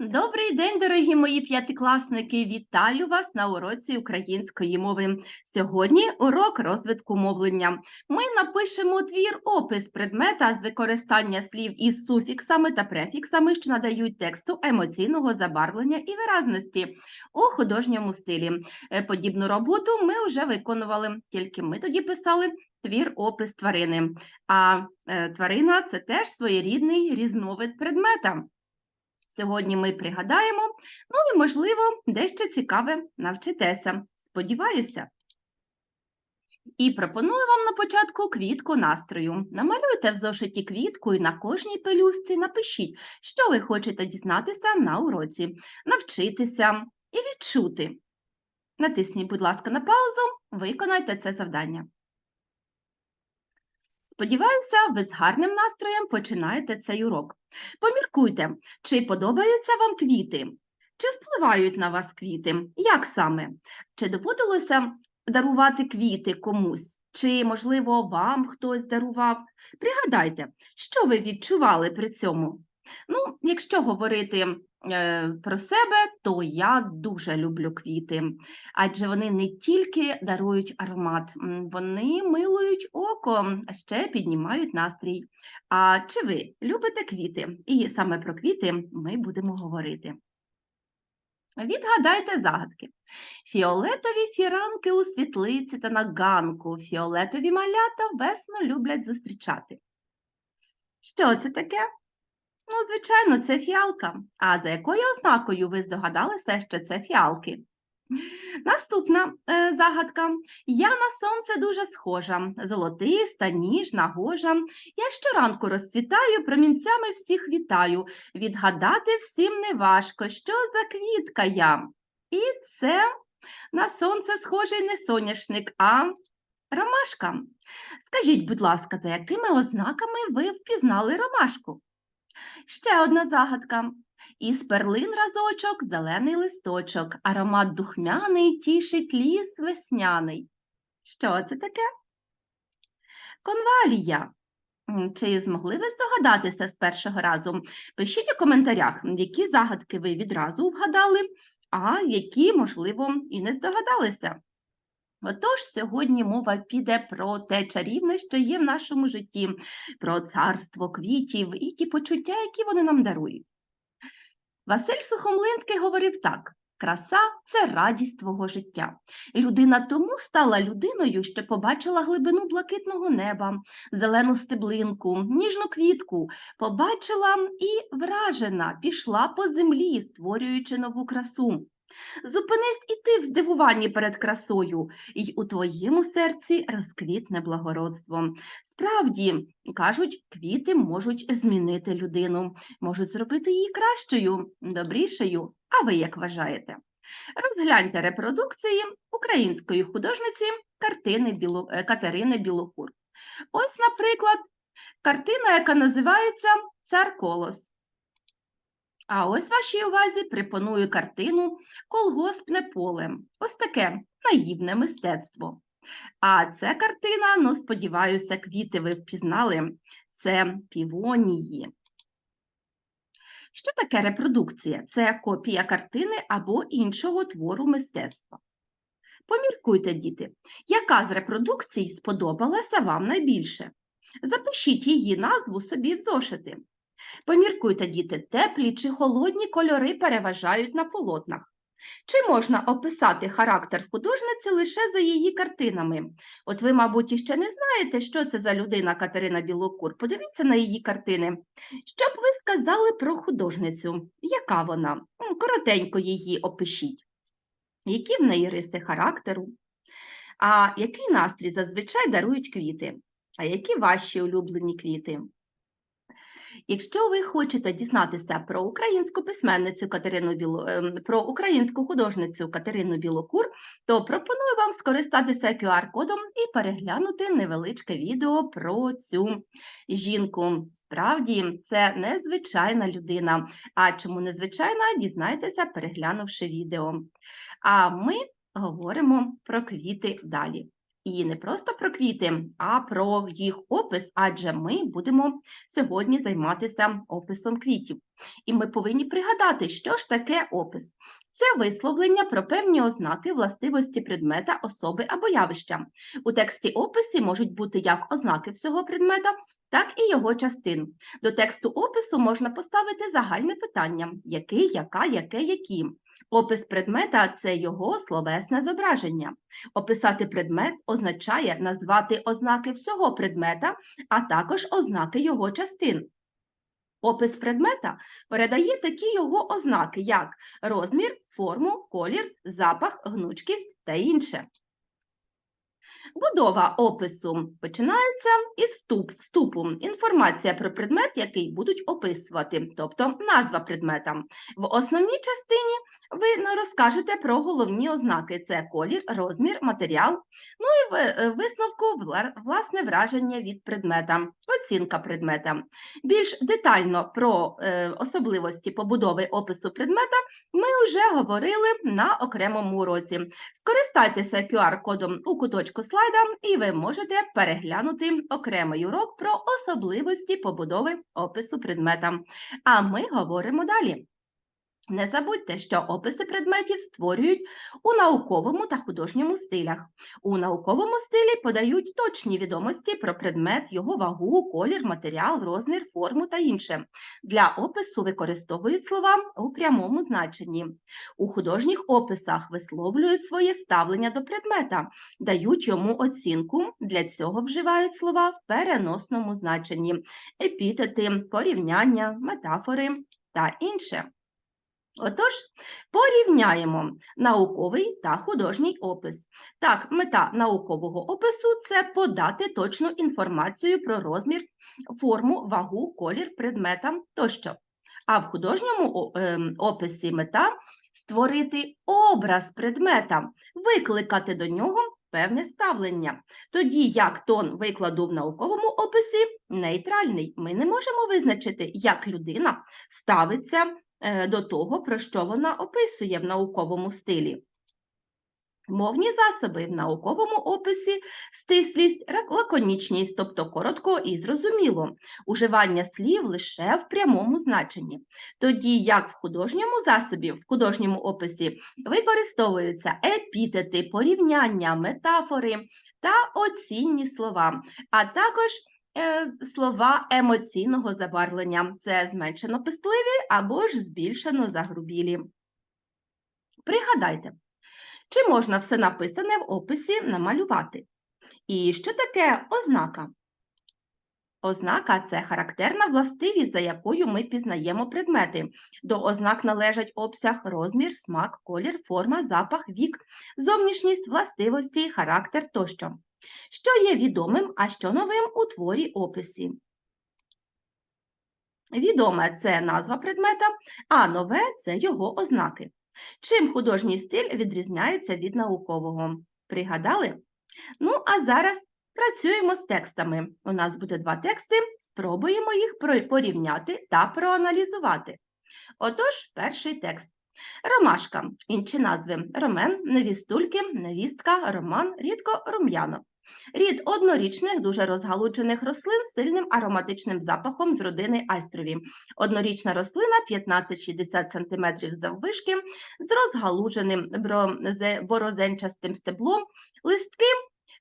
Добрий день, дорогі мої п'ятикласники! Вітаю вас на уроці української мови. Сьогодні урок розвитку мовлення. Ми напишемо твір опис предмета з використання слів із суфіксами та префіксами, що надають тексту емоційного забарвлення і виразності у художньому стилі. Е, Подібну роботу ми вже виконували, тільки ми тоді писали твір опис тварини. А е, тварина це теж своєрідний різновид предмета. Сьогодні ми пригадаємо, ну і, можливо, дещо цікаве навчитеся. Сподіваюся. І пропоную вам на початку квітку настрою. Намалюйте в зошиті квітку і на кожній пелюстці напишіть, що ви хочете дізнатися на уроці, навчитися і відчути. Натисніть, будь ласка, на паузу, виконайте це завдання. Сподіваюся, ви з гарним настроєм починаєте цей урок. Поміркуйте, чи подобаються вам квіти? Чи впливають на вас квіти? Як саме? Чи доводилося дарувати квіти комусь? Чи, можливо, вам хтось дарував? Пригадайте, що ви відчували при цьому? Ну, якщо говорити про себе, то я дуже люблю квіти, адже вони не тільки дарують аромат, вони милують око, а ще піднімають настрій. А чи ви любите квіти? І саме про квіти ми будемо говорити. Відгадайте загадки. Фіолетові фіранки у світлиці та на ганку, фіолетові малята весну люблять зустрічати. Що це таке? Ну, звичайно, це фіалка. А за якою ознакою ви здогадалися, що це фіалки? Наступна е, загадка. Я на сонце дуже схожа, золотиста, ніжна, гожа. Я щоранку розцвітаю, промінцями всіх вітаю. Відгадати всім неважко, що за квітка я. І це на сонце схожий не соняшник, а ромашка. Скажіть, будь ласка, за якими ознаками ви впізнали ромашку? Ще одна загадка. Із перлин разочок зелений листочок, аромат духмяний тішить ліс весняний. Що це таке? Конвалія. Чи змогли ви здогадатися з першого разу? Пишіть у коментарях, які загадки ви відразу вгадали, а які, можливо, і не здогадалися. Отож, сьогодні мова піде про те чарівне, що є в нашому житті, про царство квітів і ті почуття, які вони нам дарують. Василь Сухомлинський говорив так: краса це радість твого життя. Людина тому стала людиною, що побачила глибину блакитного неба, зелену стеблинку, ніжну квітку, побачила і вражена, пішла по землі, створюючи нову красу. Зупинись і ти в здивуванні перед красою, і у твоєму серці розквітне благородство. Справді, кажуть, квіти можуть змінити людину, можуть зробити її кращою, добрішою. А ви як вважаєте? Розгляньте репродукції української художниці картини Біло... е, Катерини Білокур. Ось, наприклад, картина, яка називається Цар Колос. А ось вашій увазі пропоную картину Колгоспне поле. Ось таке наївне мистецтво. А це картина, ну, сподіваюся, квіти ви впізнали, це півонії. Що таке репродукція? Це копія картини або іншого твору мистецтва. Поміркуйте, діти, яка з репродукцій сподобалася вам найбільше? Запишіть її назву собі в зошити. Поміркуйте, діти, теплі чи холодні кольори переважають на полотнах. Чи можна описати характер художниці лише за її картинами? От ви, мабуть, іще не знаєте, що це за людина Катерина Білокур. Подивіться на її картини. Що б ви сказали про художницю? Яка вона? Коротенько її опишіть. Які в неї риси характеру? А який настрій зазвичай дарують квіти? А які ваші улюблені квіти? Якщо ви хочете дізнатися про українську письменницю Катерину Біло... ем, про українську художницю Катерину Білокур, то пропоную вам скористатися QR-кодом і переглянути невеличке відео про цю жінку. Справді, це незвичайна людина. А чому незвичайна, дізнайтеся, переглянувши відео. А ми говоримо про квіти далі. І не просто про квіти, а про їх опис, адже ми будемо сьогодні займатися описом квітів. І ми повинні пригадати, що ж таке опис. Це висловлення про певні ознаки властивості предмета, особи або явища. У тексті описі можуть бути як ознаки всього предмета, так і його частин. До тексту опису можна поставити загальне питання: який, яка, яке, які. Опис предмета це його словесне зображення. Описати предмет означає назвати ознаки всього предмета, а також ознаки його частин. Опис предмета передає такі його ознаки, як розмір, форму, колір, запах, гнучкість та інше. Будова опису починається із вступ, вступу. Інформація про предмет, який будуть описувати, тобто назва предмета. В основній частині ви не розкажете про головні ознаки: це колір, розмір, матеріал. Ну і е, висновку власне враження від предмета, оцінка предмета. Більш детально про е, особливості побудови опису предмета ми вже говорили на окремому уроці. Скористайтеся QR-кодом у куточку слайда, і ви можете переглянути окремий урок про особливості побудови опису предмета. А ми говоримо далі. Не забудьте, що описи предметів створюють у науковому та художньому стилях. У науковому стилі подають точні відомості про предмет, його вагу, колір, матеріал, розмір, форму та інше. Для опису використовують слова у прямому значенні. У художніх описах висловлюють своє ставлення до предмета, дають йому оцінку. Для цього вживають слова в переносному значенні, епітети, порівняння, метафори та інше. Отож, порівняємо науковий та художній опис. Так, мета наукового опису це подати точну інформацію про розмір, форму, вагу, колір предмета тощо. А в художньому ем, описі мета створити образ предмета, викликати до нього певне ставлення. Тоді як тон викладу в науковому описі нейтральний. Ми не можемо визначити, як людина ставиться до того, про що вона описує в науковому стилі. Мовні засоби в науковому описі стислість, лаконічність, тобто коротко і зрозуміло, уживання слів лише в прямому значенні. Тоді як в художньому засобі, в художньому описі використовуються епітети, порівняння, метафори та оцінні слова, а також е, слова емоційного забарвлення. Це зменшено пестливі або ж збільшено загрубілі. Пригадайте, чи можна все написане в описі намалювати? І що таке ознака? Ознака це характерна властивість, за якою ми пізнаємо предмети. До ознак належать обсяг, розмір, смак, колір, форма, запах, вік, зовнішність, властивості, характер тощо. Що є відомим, а що новим у творі описі? Відоме це назва предмета, а нове це його ознаки. Чим художній стиль відрізняється від наукового? Пригадали? Ну, а зараз працюємо з текстами. У нас буде два тексти, спробуємо їх порівняти та проаналізувати. Отож, перший текст. Ромашка. Інші назви ромен, невістульки, невістка, роман, рідко рум'яно. Рід однорічних, дуже розгалуджених рослин з сильним ароматичним запахом з родини айстрові. Однорічна рослина 15-60 см заввишки з розгалуженим борозенчастим стеблом, листки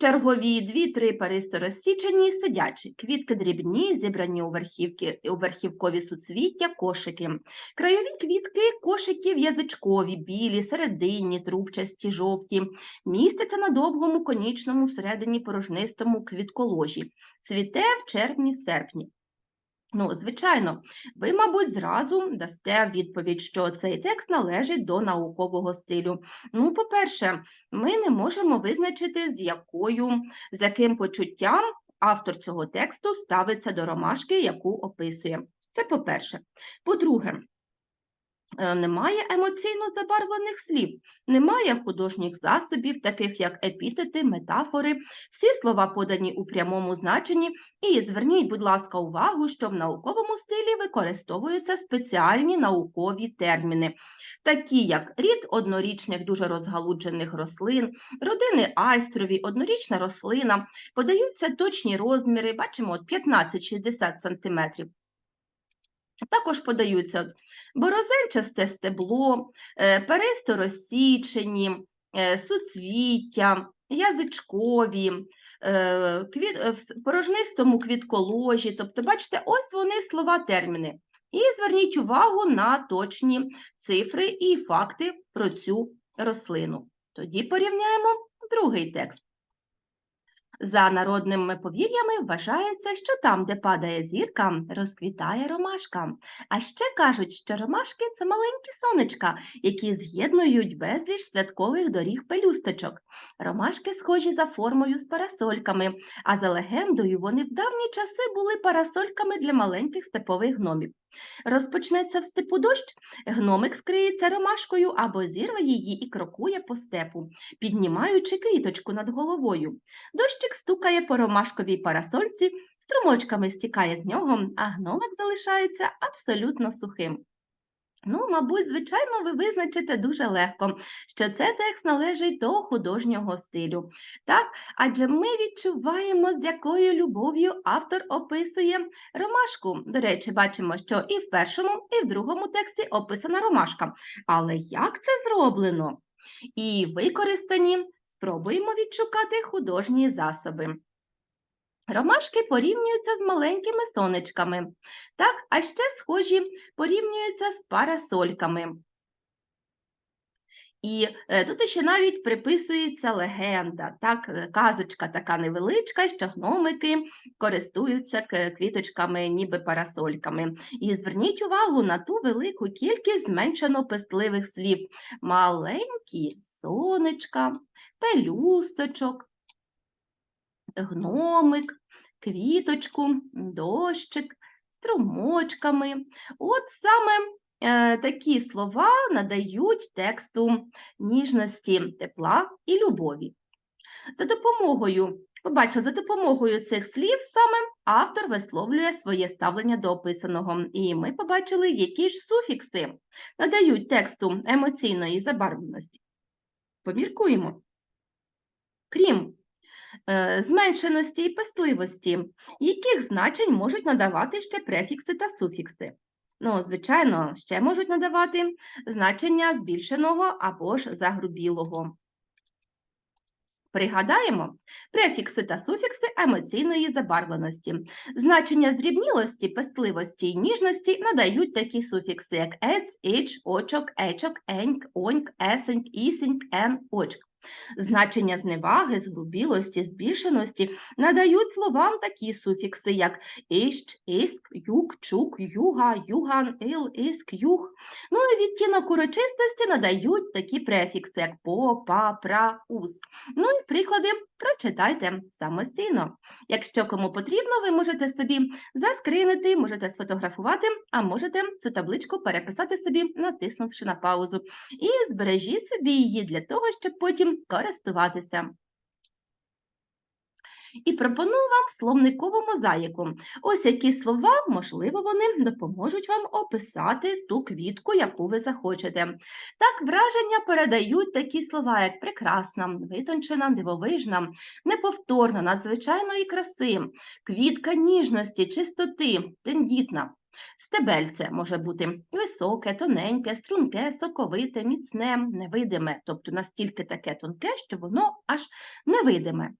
чергові, дві-три паристо розсічені, сидячі, квітки дрібні, зібрані у, верхівки, у верхівкові суцвіття, кошики. Крайові квітки кошиків язичкові, білі, серединні, трубчасті, жовті, містяться на довгому конічному всередині порожнистому квітколожі. Цвіте в червні, в серпні. Ну, звичайно, ви, мабуть, зразу дасте відповідь, що цей текст належить до наукового стилю. Ну, по-перше, ми не можемо визначити, з якою, з яким почуттям автор цього тексту ставиться до ромашки, яку описує. Це по-перше. По-друге, Немає емоційно забарвлених слів, немає художніх засобів, таких як епітети, метафори. Всі слова подані у прямому значенні. І зверніть, будь ласка, увагу, що в науковому стилі використовуються спеціальні наукові терміни, такі як рід однорічних дуже розгалуджених рослин, родини айстрові, однорічна рослина, подаються точні розміри, бачимо, 15-60 см. Також подаються борозенчасте стебло, е, перисто розсічені, е, суцвіття, язичкові, е, в порожнистому квітколожі. Тобто, бачите, ось вони слова-терміни. І зверніть увагу на точні цифри і факти про цю рослину. Тоді порівняємо другий текст. За народними повір'ями вважається, що там, де падає зірка, розквітає ромашка. А ще кажуть, що ромашки це маленькі сонечка, які з'єднують безліч святкових доріг пелюсточок. Ромашки схожі за формою з парасольками, а за легендою вони в давні часи були парасольками для маленьких степових гномів. Розпочнеться в степу дощ, гномик вкриється ромашкою або зірве її і крокує по степу, піднімаючи квіточку над головою. Дощик стукає по ромашковій парасольці, струмочками стікає з нього, а гномик залишається абсолютно сухим. Ну, мабуть, звичайно, ви визначите дуже легко, що це текст належить до художнього стилю. Так, адже ми відчуваємо, з якою любов'ю автор описує ромашку. До речі, бачимо, що і в першому, і в другому тексті описана ромашка. Але як це зроблено? І використані спробуємо відшукати художні засоби. Ромашки порівнюються з маленькими сонечками, так, а ще схожі порівнюються з парасольками. І е, тут ще навіть приписується легенда, так, е, казочка така невеличка, що гномики користуються квіточками, ніби парасольками. І зверніть увагу на ту велику кількість зменшено пестливих слів. Маленькі сонечка, пелюсточок, гномик, квіточку, дощик, струмочками. От саме е, такі слова надають тексту ніжності, тепла і любові. За допомогою, побачили, за допомогою цих слів саме автор висловлює своє ставлення до описаного. І ми побачили, які ж суфікси надають тексту емоційної забарвленості. Поміркуємо. Крім зменшеності і пестливості, яких значень можуть надавати ще префікси та суфікси. Ну, звичайно, ще можуть надавати значення збільшеного або ж загрубілого. Пригадаємо префікси та суфікси емоційної забарвленості. Значення здрібнілості, пестливості і ніжності надають такі суфікси, як ец, іч, очок, ечок, еньк, оньк, есеньк, ісеньк, ен, очк. Значення зневаги, згрубілості, збільшеності надають словам такі суфікси, як іщ, іск, юк, чук, юга, юган, іл, іск, юг. Ну і відтінок урочистості надають такі префікси, як по, па, пра, ус. Ну і приклади прочитайте самостійно. Якщо кому потрібно, ви можете собі заскринити, можете сфотографувати, а можете цю табличку переписати собі, натиснувши на паузу. І збережіть собі її для того, щоб потім користуватися. І пропоную вам словникову мозаїку. Ось які слова, можливо, вони допоможуть вам описати ту квітку, яку ви захочете. Так, враження передають такі слова, як прекрасна, витончена, дивовижна, неповторна, надзвичайної краси, квітка ніжності, чистоти, тендітна. Стебельце може бути високе, тоненьке, струнке, соковите, міцне, невидиме, тобто настільки таке тонке, що воно аж невидиме.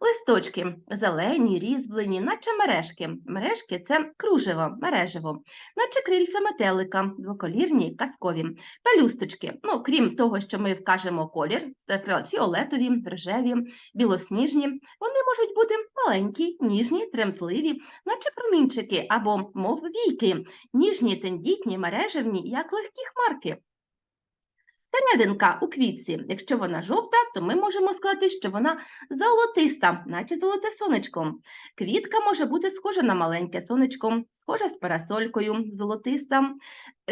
Листочки зелені, різьблені, наче мережки. Мережки це кружево, мережево, наче крильця метелика, двоколірні, казкові. Пелюсточки, ну, крім того, що ми вкажемо колір, наприклад, фіолетові, рожеві, білосніжні, вони можуть бути маленькі, ніжні, тремтливі, наче промінчики або, мов війки, ніжні, тендітні, мережевні, як легкі хмарки. Серединка у квітці, якщо вона жовта, то ми можемо сказати, що вона золотиста, наче золоте сонечко. Квітка може бути схожа на маленьке сонечко, схожа з парасолькою, золотиста.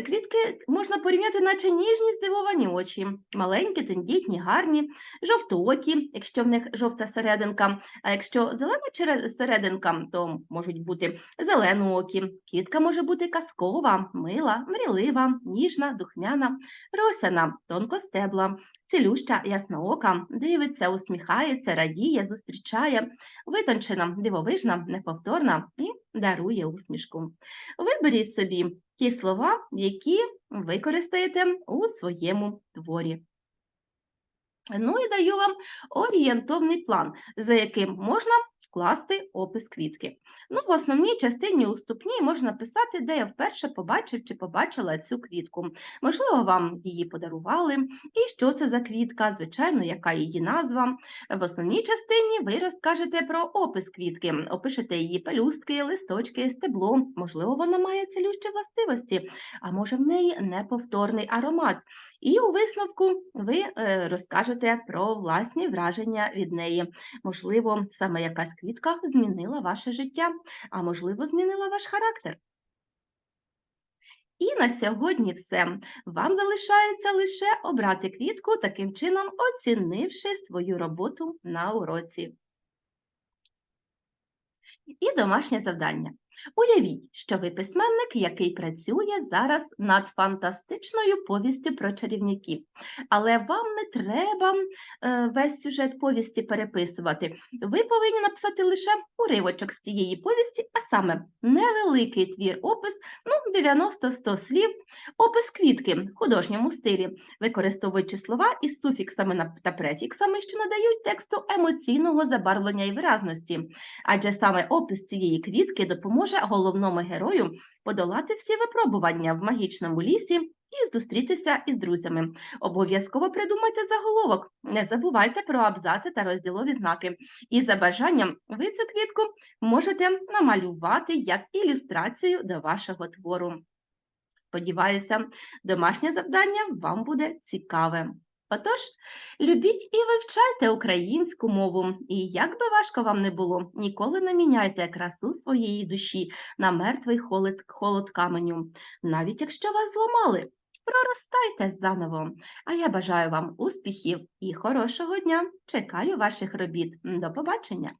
Квітки можна порівняти, наче ніжні здивовані очі, маленькі, тендітні, гарні, жовтоокі, якщо в них жовта серединка, а якщо зелена серединка, то можуть бути зеленоокі. Квітка може бути казкова, мила, мрілива, ніжна, духмяна, росяна, тонкостебла, цілюща, ясноока, дивиться, усміхається, радіє, зустрічає, витончена, дивовижна, неповторна і дарує усмішку. Виберіть собі ті слова, які використаєте у своєму творі. Ну і даю вам орієнтовний план, за яким можна скласти опис квітки. Ну, в основній частині уступній можна писати, де я вперше побачив чи побачила цю квітку. Можливо, вам її подарували, і що це за квітка, звичайно, яка її назва. В основній частині ви розкажете про опис квітки, опишете її пелюстки, листочки, стебло. Можливо, вона має цілющі властивості, а може в неї неповторний аромат. І у висновку ви е, розкажете про власні враження від неї. Можливо, саме якась квітка змінила ваше життя, а можливо, змінила ваш характер. І на сьогодні все. Вам залишається лише обрати квітку, таким чином оцінивши свою роботу на уроці. І домашнє завдання. Уявіть, що ви письменник, який працює зараз над фантастичною повістю про чарівників. Але вам не треба е, весь сюжет повісті переписувати. Ви повинні написати лише уривочок з цієї повісті, а саме невеликий твір, опис, ну, 90-100 слів, опис квітки в художньому стилі, використовуючи слова із суфіксами та префіксами, що надають тексту емоційного забарвлення і виразності адже саме опис цієї квітки допоможе головному герою подолати всі випробування в магічному лісі і зустрітися із друзями. Обов'язково придумайте заголовок, не забувайте про абзаци та розділові знаки. І за бажанням ви цю квітку можете намалювати як ілюстрацію до вашого твору. Сподіваюся, домашнє завдання вам буде цікаве. Отож, любіть і вивчайте українську мову, і як би важко вам не було, ніколи не міняйте красу своєї душі на мертвий холод, холод каменю, навіть якщо вас зламали. Проростайте заново. А я бажаю вам успіхів і хорошого дня. Чекаю ваших робіт. До побачення!